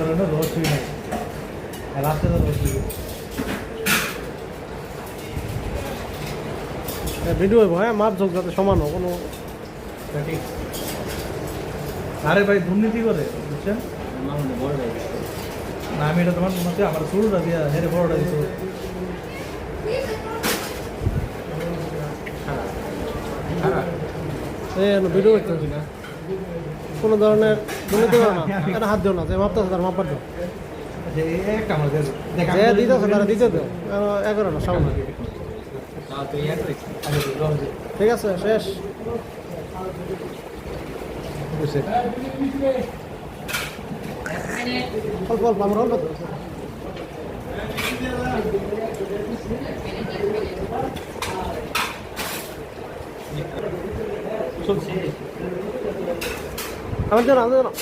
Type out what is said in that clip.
করে না রোজ শুই নাই লাস্টে তো রোজ শুই ভিডিও হইব হ্যাঁ? মাপ ঝোঁক যাতে সমান কোনো আরে ভাই দুর্নীতি করে বুঝছেন? না আমি এটা তোমার মনে হচ্ছে আমার শুরুটা দিয়া হেরে বড়টা দিতে এই ভিডিও করতে না? কোনো ধরনের দুর্নীতি না। হাত দিও না, যে মাপতে তার মাপার দিও। যে দিতে তারা দিতে দিও। এগারো না, সামনে। ঠিক আছে, শেষ। তো। അവൻ തരണം അത് തരണം